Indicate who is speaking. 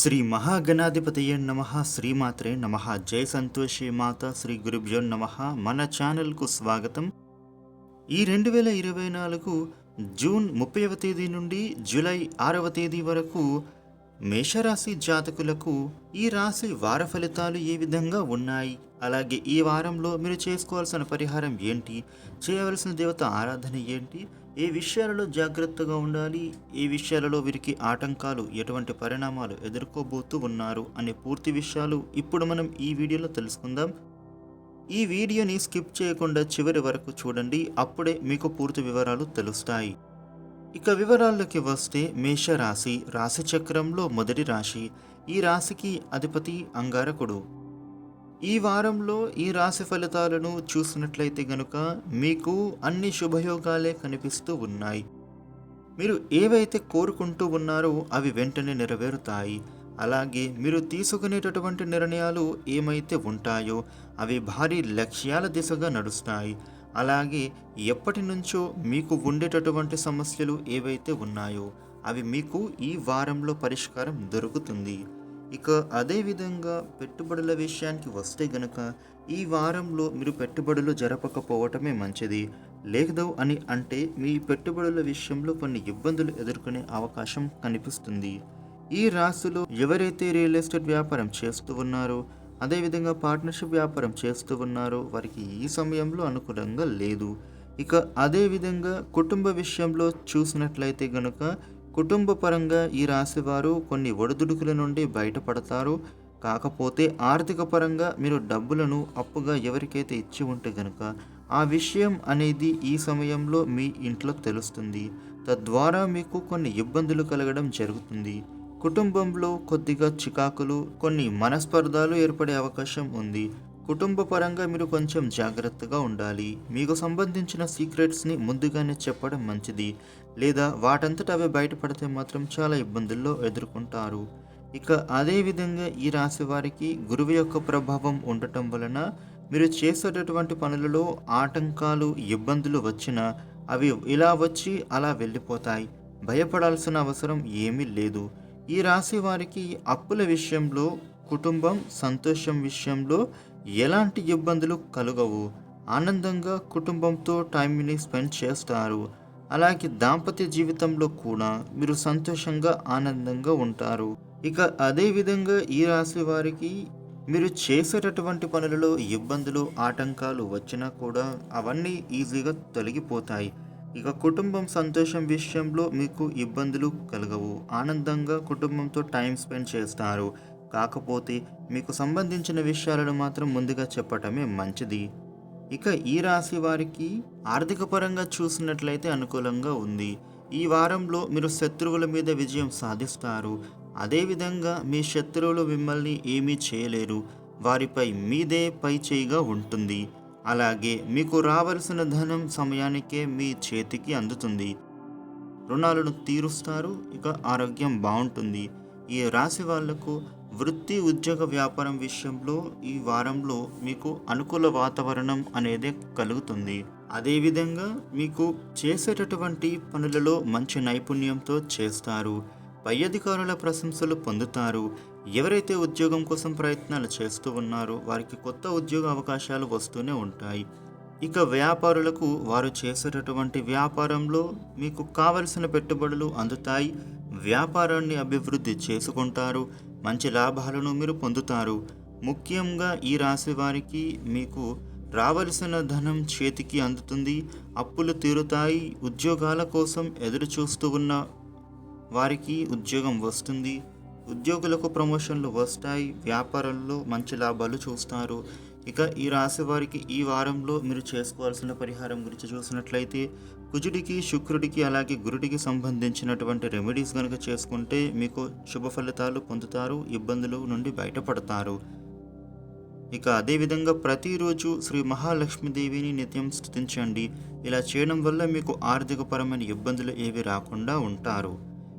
Speaker 1: శ్రీ మహాగణాధిపతయ నమ శ్రీమాత్రే నమ జయ సంతోషి మాత శ్రీ గురుభ్యో నమ మన ఛానల్కు స్వాగతం. ఈ రెండు వేల ఇరవై నాలుగు జూన్ ముప్పైవ తేదీ నుండి జూలై ఆరవ తేదీ వరకు మేషరాశి జాతకులకు ఈ రాశి వార ఫలితాలు ఏ విధంగా ఉన్నాయి? అలాగే ఈ వారంలో మీరు చేసుకోవాల్సిన పరిహారం ఏంటి? చేయవలసిన దేవత ఆరాధన ఏంటి? ఏ విషయాలలో జాగ్రత్తగా ఉండాలి? ఏ విషయాలలో వీరికి ఆటంకాలు ఎటువంటి పరిణామాలు ఎదుర్కోబోతూ ఉన్నారు అనే పూర్తి విషయాలు ఇప్పుడు మనం ఈ వీడియోలో తెలుసుకుందాం. ఈ వీడియోని స్కిప్ చేయకుండా చివరి వరకు చూడండి అప్పుడే మీకు పూర్తి వివరాలు తెలుస్తాయి. ఇక వివరాల్లోకి వస్తే మేషరాశి రాశి చక్రంలో మొదటి రాశి. ఈ రాశికి అధిపతి అంగారకుడు. ఈ వారంలో ఈ రాశి ఫలితాలను చూసినట్లయితే గనుక మీకు అన్ని శుభయోగాలే కనిపిస్తూ ఉన్నాయి. మీరు ఏవైతే కోరుకుంటూ ఉన్నారో అవి వెంటనే నెరవేరుతాయి. అలాగే మీరు తీసుకునేటటువంటి నిర్ణయాలు ఏమైతే ఉంటాయో అవి భారీ లక్ష్యాల దిశగా నడుస్తాయి. అలాగే ఎప్పటి నుంచో మీకు ఉండేటటువంటి సమస్యలు ఏవైతే ఉన్నాయో అవి మీకు ఈ వారంలో పరిష్కారం దొరుకుతుంది. ఇక అదేవిధంగా పెట్టుబడుల విషయానికి వస్తే గనక ఈ వారంలో మీరు పెట్టుబడులు జరపకపోవటమే మంచిది. లేదు అని అంటే మీ పెట్టుబడుల విషయంలో కొన్ని ఇబ్బందులు ఎదుర్కొనే అవకాశం కనిపిస్తుంది. ఈ రాశిలో ఎవరైతే రియల్ ఎస్టేట్ వ్యాపారం చేస్తూ ఉన్నారో అదేవిధంగా పార్ట్నర్షిప్ వ్యాపారం చేస్తూ ఉన్నారో వారికి ఈ సమయంలో అనుకూలంగా లేదు. ఇక అదేవిధంగా కుటుంబ విషయంలో చూసినట్లయితే గనుక కుటుంబ పరంగా ఈ రాశివారు కొన్ని ఒడిదుడుకుల నుండి బయటపడతారు. కాకపోతే ఆర్థిక పరంగా మీరు డబ్బులను అప్పుగా ఎవరికైతే ఇచ్చి ఉంటే గనుక ఆ విషయం అనేది ఈ సమయంలో మీ ఇంట్లో తెలుస్తుంది. తద్వారా మీకు కొన్ని ఇబ్బందులు కలగడం జరుగుతుంది. కుటుంబంలో కొద్దిగా చికాకులు కొన్ని మనస్పర్ధాలు ఏర్పడే అవకాశం ఉంది. కుటుంబ పరంగా మీరు కొంచెం జాగ్రత్తగా ఉండాలి. మీకు సంబంధించిన సీక్రెట్స్ని ముందుగానే చెప్పడం మంచిది. లేదా వాటంతట అవి బయటపడితే మాత్రం చాలా ఇబ్బందుల్లో ఎదుర్కొంటారు. ఇక అదేవిధంగా ఈ రాశి వారికి గురువు యొక్క ప్రభావం ఉండటం వలన మీరు చేసేటటువంటి పనులలో ఆటంకాలు ఇబ్బందులు వచ్చినా అవి ఇలా వచ్చి అలా వెళ్ళిపోతాయి. భయపడాల్సిన అవసరం ఏమీ లేదు. ఈ రాశి వారికి అప్పుల విషయంలో కుటుంబం సంతోషం విషయంలో ఎలాంటి ఇబ్బందులు కలగవు. ఆనందంగా కుటుంబంతో టైంని స్పెండ్ చేస్తారు. అలాగే దాంపత్య జీవితంలో కూడా మీరు సంతోషంగా ఆనందంగా ఉంటారు. ఇక అదేవిధంగా ఈ రాశి వారికి మీరు చేసేటటువంటి పనులలో ఇబ్బందులు ఆటంకాలు వచ్చినా కూడా అవన్నీ ఈజీగా తొలగిపోతాయి. ఇక కుటుంబం సంతోషం విషయంలో మీకు ఇబ్బందులు కలగవు. ఆనందంగా కుటుంబంతో టైం స్పెండ్ చేస్తారు. కాకపోతే మీకు సంబంధించిన విషయాలను మాత్రం ముందుగా చెప్పటమే మంచిది. ఇక ఈ రాశి వారికి ఆర్థిక పరంగా చూసినట్లయితే అనుకూలంగా ఉంది. ఈ వారంలో మీరు శత్రువుల మీద విజయం సాధిస్తారు. అదేవిధంగా మీ శత్రువులు మిమ్మల్ని ఏమీ చేయలేరు. వారిపై మీదే పై చేయిగా ఉంటుంది. అలాగే మీకు రావలసిన ధనం సమయానికే మీ చేతికి అందుతుంది. రుణాలను తీరుస్తారు. ఇక ఆరోగ్యం బాగుంటుంది. ఈ రాశి వాళ్ళకు వృత్తి ఉద్యోగ వ్యాపారం విషయంలో ఈ వారంలో మీకు అనుకూల వాతావరణం అనేది కలుగుతుంది. అదేవిధంగా మీకు చేసేటటువంటి పనులలో మంచి నైపుణ్యంతో చేస్తారు. పై అధికారుల ప్రశంసలు పొందుతారు. ఎవరైతే ఉద్యోగం కోసం ప్రయత్నాలు చేస్తూ ఉన్నారో వారికి కొత్త ఉద్యోగ అవకాశాలు వస్తూనే ఉంటాయి. ఇక వ్యాపారులకు వారు చేసేటటువంటి వ్యాపారంలో మీకు కావలసిన పెట్టుబడులు అందుతాయి. వ్యాపారాన్ని అభివృద్ధి చేసుకుంటారు. మంచి లాభాలను మీరు పొందుతారు. ముఖ్యంగా ఈ రాశి వారికి మీకు రావలసిన ధనం చేతికి అందుతుంది. అప్పులు తీరుతాయి. ఉద్యోగాల కోసం ఎదురు చూస్తూ ఉన్న వారికి ఉద్యోగం వస్తుంది. ఉద్యోగులకు ప్రమోషన్లు వస్తాయి వ్యాపారంలో మంచి లాభాలు చూస్తారు. ఇక ఈ రాశి వారికి ఈ వారంలో మీరు చేసుకోవాల్సిన పరిహారం గురించి చూసినట్లయితే కుజుడికి శుక్రుడికి అలాగే గురుడికి సంబంధించినటువంటి రెమెడీస్ కనుక చేసుకుంటే మీకు శుభ ఫలితాలు పొందుతారు ఇబ్బందుల నుండి బయటపడతారు. ఇక అదేవిధంగా ప్రతిరోజు శ్రీ మహాలక్ష్మీదేవిని నిత్యం స్థుతించండి ఇలా చేయడం వల్ల మీకు ఆర్థికపరమైన ఇబ్బందులు ఏవి రాకుండా ఉంటారు.